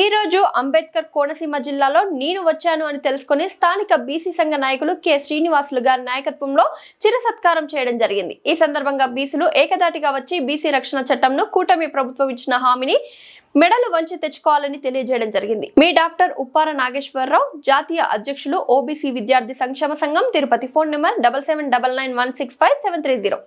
ఈ రోజు అంబేద్కర్ కోనసీమ జిల్లాలో నేను వచ్చాను అని తెలుసుకుని స్థానిక బీసీ సంఘ నాయకులు కె. శ్రీనివాసులు గారి నాయకత్వంలో చిరసత్కారం చేయడం జరిగింది. ఈ సందర్భంగా బీసీలు ఏకదాటిగా వచ్చి బీసీ రక్షణ చట్టంను కూటమి ప్రభుత్వం ఇచ్చిన హామీని మెడలు వంచి తెచ్చుకోవాలని తెలియజేయడం జరిగింది. మీ డాక్టర్ ఉప్పార నాగేశ్వరరావు జాతీయ అధ్యక్షులు ఓబీసీ విద్యార్థి సంక్షేమ సంఘం Tirupati phone number double seven double nine one six five seven three zero.